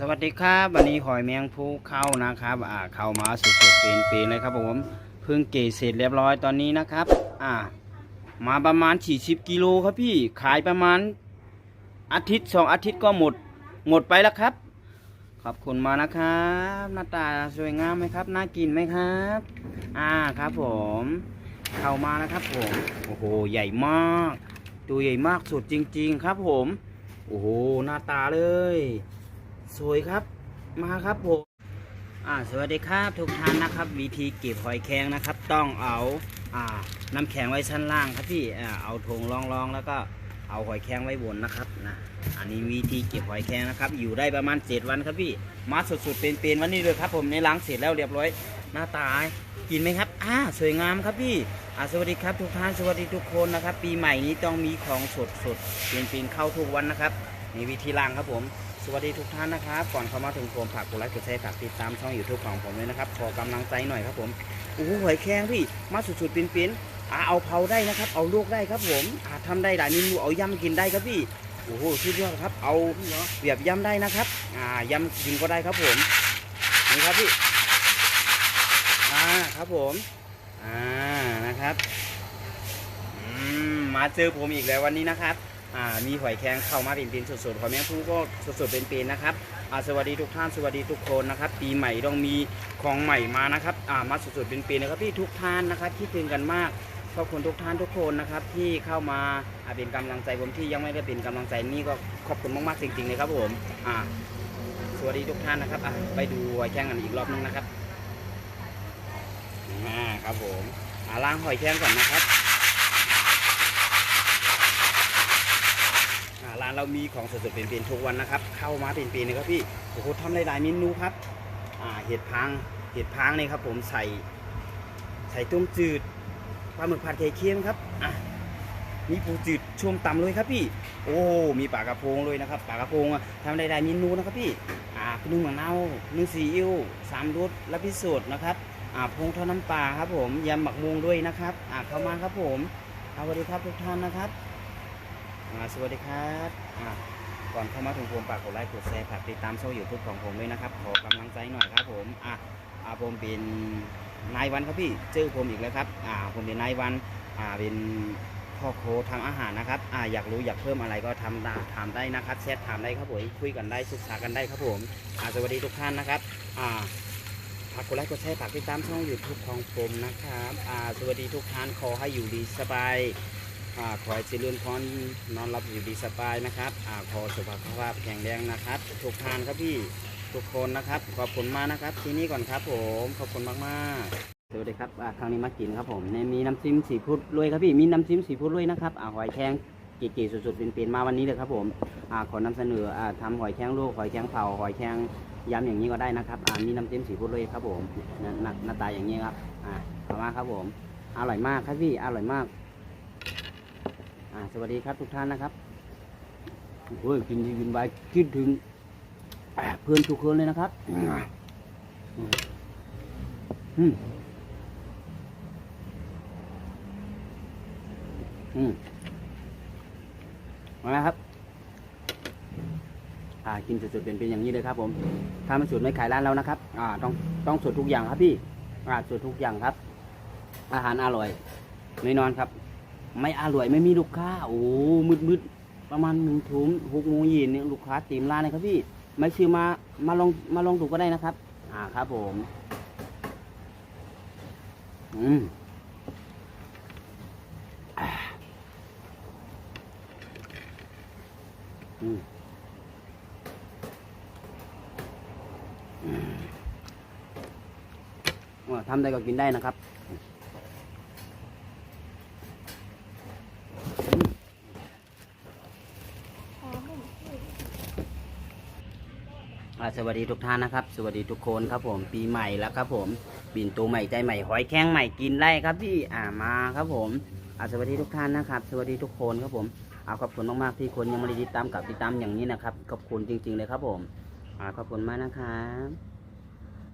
สวัสดีครับวันนี้หอยแมงภูเข้านะครับ อ่าเข้ามาสุดๆเป็นปีเลยครับผมเพิ่งเกษเสร็จเรียบร้อยตอนนี้นะครับ อ่า มาประมาณ 40กิโลครับพี่ขายประมาณอาทิตย์สองอาทิตย์ก็หมด หมดไปแล้วครับ ขอบคุณมานะครับ หน้าตาสวยงามไหมครับน่ากินไหมครับ อ่าครับ ผม เข้ามานะครับ ผมโอ้โหใหญ่มาก ตัวใหญ่มากสุดจริง ๆ ครับ ผมโอ้โหหน้าตาเลย สวยครับมาครับผมอ่าสวัสดีครับทุกท่านนะครับ วิธีเก็บหอยแครงนะครับ ต้องเอาอ่าน้ำแข็งไว้ชั้นล่างครับพี่อ่าเอาธงรองรองแล้วก็เอาหอยแครงไว้บนนะครับนะอันนี้วิธีเก็บหอยแครงนะครับ อยู่ได้ประมาณเจ็ดวันครับพี่มาสดๆเป็นๆวันนี้เลยครับ ผมในล้างเสร็จแล้วเรียบร้อย หน้าตากินไหมครับอ่าสวยงามครับพี่อ่าสวัสดีครับทุกท่านสวัสดีทุกคนนะครับ ปีใหม่นี้ต้องมีของสดๆเป็นๆเข้าทุกวันนะครับนี่วิธีล้างครับผม สวัสดีทุกท่านนะครับ ก่อนเข้ามาถึงผมฝากกดไลค์กดแชร์ฝากติดตามช่องยูทูบของผมเลยนะครับขอกำลังใจหน่อยครับผมโอ้โหหอยแครงพี่มาสุดๆปิ้นๆอาเอาเผาได้นะครับ เอาลวกได้ครับผมอาทำได้หลายเมนูเอายำกินได้ครับพี่โอ้โหสุดยอดครับเอาเบียบยำได้นะครับอ่ายำกินก็ได้ครับผมนี่ครับพี่อ่าครับผมอ่านะครับอืมมาเจอผมอีกแล้ววันนี้นะครับ มีหอยแครงเข้ามาเป็นเป็นสดๆหอยแมงภู่ก็สดๆเป็นๆนะครับสวัสดีทุกท่านสวัสดีทุกคนนะครับ ปีใหม่ต้องมีของใหม่มานะครับมาสดๆเป็นๆนะครับพี่ทุกท่านนะครับที่ถึงกันมากขอบคุณทุกท่านทุกคนนะครับที่เข้ามาเป็นกำลังใจผมที่ยังไม่ได้เป็นกำลังใจนี่ก็ขอบคุณมากๆจริงๆเลยครับผมสวัสดีทุกท่านนะครับไปดูหอยแครงกันอีกรอบนึงนะครับอ่าครับผมอ่าล้างหอยแครงก่อนนะครับ อ่าร้าน เรามีของสดๆเป็นๆทุกวันนะครับ เข้ามาเป็นๆนะครับพี่โอ้โหทำหลายๆเมนูครับอ่าเห็ดพางเห็ดพางนี่ครับ ผมใส่ ใส่ต้มจืดปลาหมึกผัดไข่เค็มครับอะมีปูจืดช่วมต่ำเลยครับพี่ โอ้มีปลากระพงเลยนะครับปลากระพงทำหลายๆเมนูนะครับพี่อ่านึ่งมะนานึ่งซีอิ๊วสามรสและพิสูจน์นะครับอ่าพงทอดน้ำปลาครับผมยำหมักม่วงด้วยนะครับอ่าเข้ามาครับผมสวัสดีครับทุกท่านนะครับ สวัสดีครับก่อนเข้ามาถึงผมฝากกดไลค์กดแชร์ฝากติดตามช่องยูทูบของผมด้วยนะครับ ขอกำลังใจหน่อยครับผมอ่าอ่าผมเป็นนายวันครับพี่เจอผมอีกแล้วครับอ่าผมเป็นนายวันอ่าเป็นพ่อโคทำอาหารนะครับอ่าอยากรู้อยากเพิ่มอะไรก็ทำได้ถามได้นะครับแชทถามได้ครับผมคุยกันได้ศึกษากันได้ครับผมอ่าสวัสดีทุกท่านนะครับอ่าฝากกดไลค์กดแชร์ฝากติดตามช่องยูทูบของผมนะครับอ่าสวัสดีทุกท่านขอให้อยู่ดีสบาย ขอให้เจริญพรนอนรับอยู่ดีสบายนะครับอขอสุขภาพแข็งแรงนะครับ ทุกทานครับพี่ทุกคนนะครับ ขอบคุณมากนะครับ ที่นี่ก่อนครับผม ขอบคุณมากมากสวัสดีครับครั้งนี้มากินครับผมเนี่ยมีน้ำจิ้มสีพุดด้วยครับพี่ มีน้ำจิ้มสีพุดด้วยนะครับอหอยแครงเก๋ๆสุดๆเป็นๆมาวันนี้เลยครับผมอขอนำเสนออ่าทำหอยแครงลูกหอยแครงเผาหอยแครงยำอย่างนี้ก็ได้นะครับมีน้ำจิ้มสีพุดด้วยครับผมหน้าตาอย่างนี้ครับอ่าขอบคุณมากครับผม อร่อยมากครับพี่ อร่อยมาก อ่าสวัสดีครับทุกท่านนะครับโอ้ยกินดีกินไปคิดถึงอ่าเพื่อนทุกคนเลยนะครับอืมอืมอืมมาแล้วครับ อ่ากินสดๆเป็นเป็นอย่างนี้เลยครับ ผม ถ้าไม่สดไม่ขายร้านเรานะครับ อ่า ต้องต้องสดทุกอย่างครับพี่ อ่าสดทุกอย่างครับ อาหารอร่อยไม่นอนครับ ไม่อร่อยไม่มีลูกค้า โอ้มืดมืดๆประมาณหนึ่งทุ่มหกโมงเย็นเนี่ยลูกค้าเต็มร้านเลยครับพี่ ไม่ซื้อมามาลองมาลองถูก็ได้นะครับ อ่าครับผม อืมอืมอืมอ่าทำได้ก็กินได้นะครับ สวัสดีทุกท่านนะครับ สวัสดีทุกคนครับผมปีใหม่แล้วครับผมบินตัวใหม่ใจใหม่หอยแข้งใหม่กินได้ครับพี่อ่ามาครับผมสวัสดีทุกท่านนะครับ สวัสดีทุกคนครับผมเอาขอบคุณมากๆที่คนยังไม่ได้ติดตามกับติดตามอย่างนี้นะครับขอบคุณจริง ๆเลยครับผมขอบคุณมากนะครับ